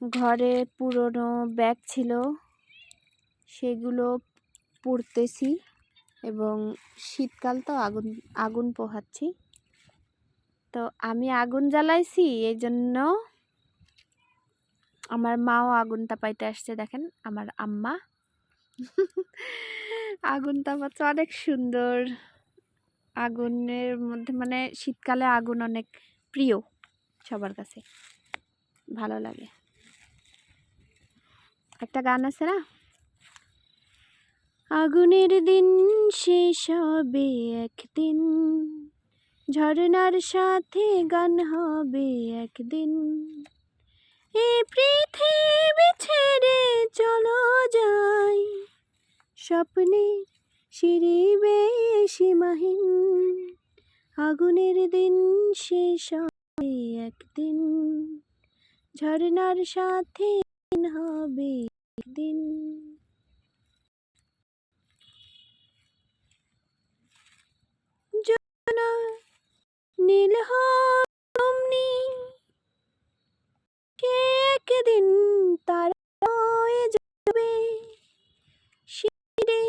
ঘরে পুরনো ব্যাগ ছিল, সেগুলো পুড়তেছি এবং শীতকাল তো আগুন আগুন পোহাচ্ছি। তো আমি আগুন জ্বালাইছি এই জন্য আমার মাও আগুন তাপাইতে আসছে, দেখেন, আমার আম্মা। আগুন তাপাচ্ছে অনেক সুন্দর। আগুনের মধ্যে মানে শীতকালে আগুন অনেক প্রিয় সবার কাছে। ভালো লাগে। একটা গান আছে না? আগুনের দিন শেষ হবে একদিন ঝরনার সাথে গান হবে একদিন। এ পৃথিবী ছেড়ে চলো যাই স্বপ্নের সিঁড়ি বেয়ে সীমাহীন আগুনের দিন শেষ হবে একদিন ঝরনার সাথে হবে জোনা নীল হমনি একদিন তারা যাবে? শিরে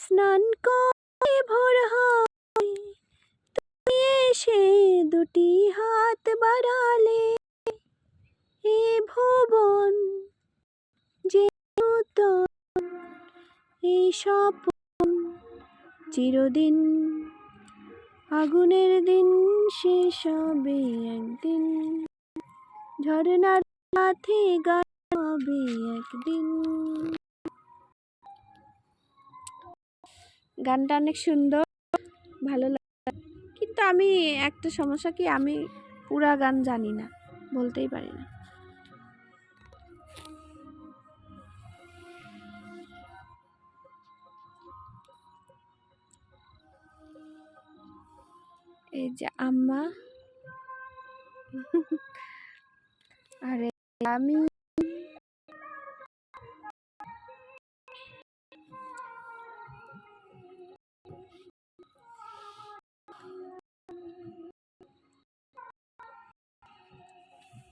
স্নান করে ভোর হয়। তুমি এসে দুটি হাত বাড়ালে। এ ভুবন যে এই স্বপন চিরদিন। আগুনের দিন শেষ হবে একদিন, ঝরনার সাথে গান হবে একদিন। গানটা অনেক সুন্দর, ভালো লাগে কিন্তু আমি একটা সমস্যা কি, আমি পুরা গান জানি না, বলতেই পারি না। এই যে আম্মা। আরে আমি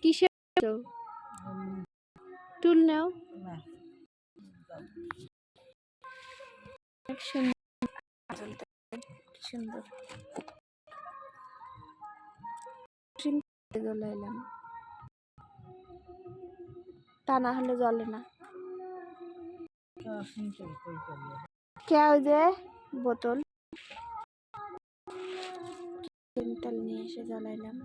কিসের টুল নাও। সুন্দর। জ্বলাইলাম তা না হলে জ্বলে না। কে ওই যে? বোতল। নিয়ে এসে জ্বালাইলাম।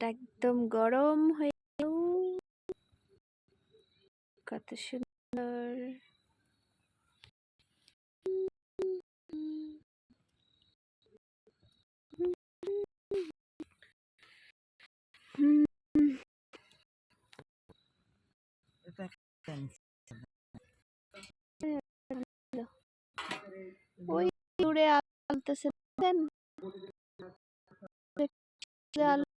একদম গরম হয়ে কত সুন্দর। ওই দূরে আলতেছে আলো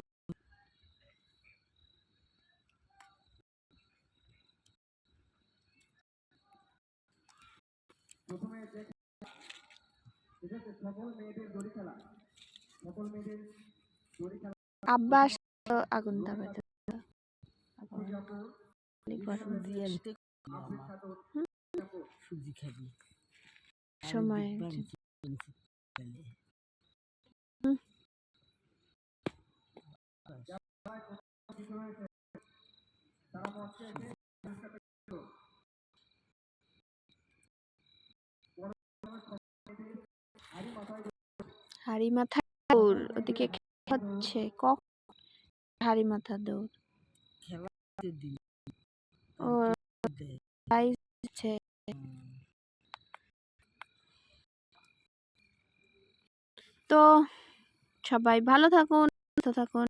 আগুন আব্বা আসলো আগুন খাবি। সময় হুম। হাড়ি মাথা দৌড় ওদিকে হচ্ছে কখন হাড়ি মাথা দৌড় ও প্রাইজ দিচ্ছে তো সবাই ভালো থাকুন সুস্থ থাকুন